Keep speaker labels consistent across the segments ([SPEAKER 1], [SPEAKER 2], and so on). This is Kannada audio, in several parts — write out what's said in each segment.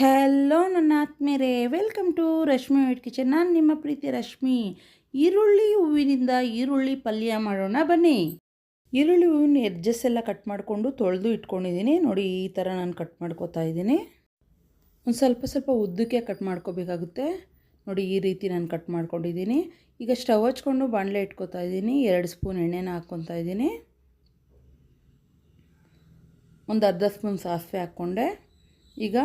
[SPEAKER 1] ಹಲೋ ನನ್ನ ಆತ್ಮೇರೆ welcome to Rashmi white kitchen ನಾನು ನಿಮ್ಮ ಪ್ರೀತಿ ರಶ್ಮಿ. ಈರುಳ್ಳಿ ಹೂವಿನಿಂದ ಈರುಳ್ಳಿ ಪಲ್ಯ ಮಾಡೋಣ ಬನ್ನಿ. ಈರುಳ್ಳಿ ಹೂವಿನ ಎಡ್ಜಸ್ ಎಲ್ಲ ಕಟ್ ಮಾಡಿಕೊಂಡು ತೊಳೆದು ಇಟ್ಕೊಂಡಿದ್ದೀನಿ. ನೋಡಿ, ಈ ಥರ ನಾನು ಕಟ್ ಮಾಡ್ಕೋತಾ ಇದ್ದೀನಿ. ಒಂದು ಸ್ವಲ್ಪ ಸ್ವಲ್ಪ ಉದ್ದಕ್ಕೆ ಕಟ್ ಮಾಡ್ಕೋಬೇಕಾಗುತ್ತೆ. ನೋಡಿ, ಈ ರೀತಿ ನಾನು ಕಟ್ ಮಾಡ್ಕೊಂಡಿದ್ದೀನಿ. ಈಗ ಸ್ಟವ್ ಹಚ್ಕೊಂಡು ಬಾಣಲೆ ಇಟ್ಕೋತಾ ಇದ್ದೀನಿ. ಎರಡು ಸ್ಪೂನ್ ಎಣ್ಣೆನ ಹಾಕ್ಕೊತಾ ಇದ್ದೀನಿ. ಒಂದು ಅರ್ಧ ಸ್ಪೂನ್ ಸಾಸಿವೆ ಹಾಕ್ಕೊಂಡೆ. ಈಗ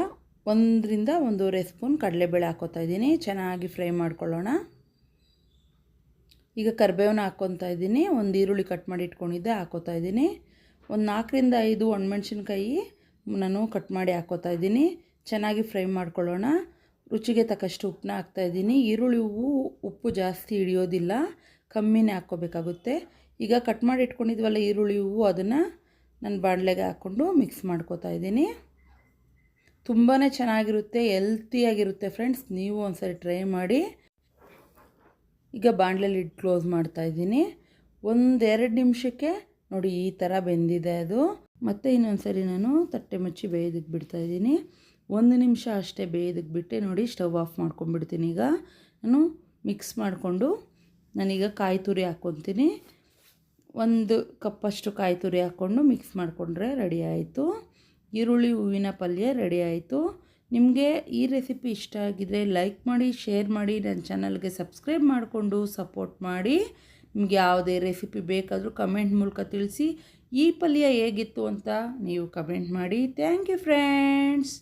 [SPEAKER 1] ಒಂದರಿಂದ ಒಂದೂವರೆ ಸ್ಪೂನ್ ಕಡಲೆಬೇಳೆ ಹಾಕೋತಾ ಇದ್ದೀನಿ. ಚೆನ್ನಾಗಿ ಫ್ರೈ ಮಾಡ್ಕೊಳ್ಳೋಣ. ಈಗ ಕರಿಬೇವನ್ನ ಹಾಕ್ಕೊತಾ ಇದ್ದೀನಿ. ಒಂದು ಈರುಳ್ಳಿ ಕಟ್ ಮಾಡಿ ಇಟ್ಕೊಂಡಿದ್ದೆ, ಹಾಕೋತಾ ಇದ್ದೀನಿ. ಒಂದು ನಾಲ್ಕರಿಂದ ಐದು ಒಣಮೆಣ್ಸಿನ್ಕಾಯಿ ನಾನು ಕಟ್ ಮಾಡಿ ಹಾಕೋತಾ ಇದ್ದೀನಿ. ಚೆನ್ನಾಗಿ ಫ್ರೈ ಮಾಡ್ಕೊಳ್ಳೋಣ. ರುಚಿಗೆ ತಕ್ಕಷ್ಟು ಉಪ್ಪನ್ನ ಹಾಕ್ತಾಯಿದ್ದೀನಿ ಈರುಳ್ಳಿ ಹೂವು ಉಪ್ಪು ಜಾಸ್ತಿ ಹಿಡಿಯೋದಿಲ್ಲ. ಕಮ್ಮಿನೇ ಹಾಕ್ಕೋಬೇಕಾಗುತ್ತೆ. ಈಗ ಕಟ್ ಮಾಡಿ ಇಟ್ಕೊಂಡಿದ್ವಲ್ಲ ಈರುಳ್ಳಿ ಹೂವು, ಅದನ್ನು ನಾನು ಬಾಣಲೆಗೆ ಹಾಕ್ಕೊಂಡು ಮಿಕ್ಸ್ ಮಾಡ್ಕೋತಾ ಇದ್ದೀನಿ. ತುಂಬಾ ಚೆನ್ನಾಗಿರುತ್ತೆ ಎಲ್ತಿಯಾಗಿರುತ್ತೆ ಫ್ರೆಂಡ್ಸ್ ನೀವು ಒಂದ್ಸರಿ ಟ್ರೈ ಮಾಡಿ. ಈಗ ಬಾಣಲೆಲಿ ಇಟ್ಟು ಕ್ಲೋಸ್ ಮಾಡ್ತಾಯಿದ್ದೀನಿ ಒಂದೆರಡು ನಿಮಿಷಕ್ಕೆ ನೋಡಿ ಈ ಥರ ಬೆಂದಿದೆ ಅದು. ಮತ್ತು ಇನ್ನೊಂದು ಸರಿ ನಾನು ತಟ್ಟೆ ಮುಚ್ಚಿ ಬಿಡ್ತಾ ಬಿಡ್ತಾಯಿದ್ದೀನಿ ಒಂದು ನಿಮಿಷ ಅಷ್ಟೇ ಬೇಯ್ದಕ್ಕೆ ಬಿಟ್ಟೆ ನೋಡಿ ಸ್ಟವ್ ಆಫ್ ಮಾಡ್ಕೊಂಡ್ಬಿಡ್ತೀನಿ ಈಗ. ನಾನು ಮಿಕ್ಸ್ ಮಾಡಿಕೊಂಡು ನಾನೀಗ ಕಾಯಿ ತುರಿ ಹಾಕ್ಕೊತೀನಿ ಒಂದು ಕಪ್ಪಷ್ಟು ಕಾಯಿ ತುರಿ ಹಾಕ್ಕೊಂಡು ಮಿಕ್ಸ್ ಮಾಡಿಕೊಂಡ್ರೆ ರೆಡಿ ಆಯಿತು. ಈರುಳ್ಳಿ ಹೂವಿನ ಪಲ್ಯ ರೆಡಿ ಆಯಿತು. ನಿಮಗೆ ಈ ರೆಸಿಪಿ ಇಷ್ಟ ಆಗಿದ್ದರೆ ಲೈಕ್ ಮಾಡಿ ಶೇರ್ ಮಾಡಿ ನನ್ನ ಚಾನಲ್ಗೆ ಸಬ್ಸ್ಕ್ರೈಬ್ ಮಾಡಿಕೊಂಡು ಸಪೋರ್ಟ್ ಮಾಡಿ. ನಿಮಗೆ ಯಾವುದೇ ರೆಸಿಪಿ ಬೇಕಾದರೂ ಕಮೆಂಟ್ ಮೂಲಕ ತಿಳಿಸಿ. ಈ ಪಲ್ಯ ಹೇಗಿತ್ತು ಅಂತ ನೀವು ಕಮೆಂಟ್ ಮಾಡಿ. Thank you friends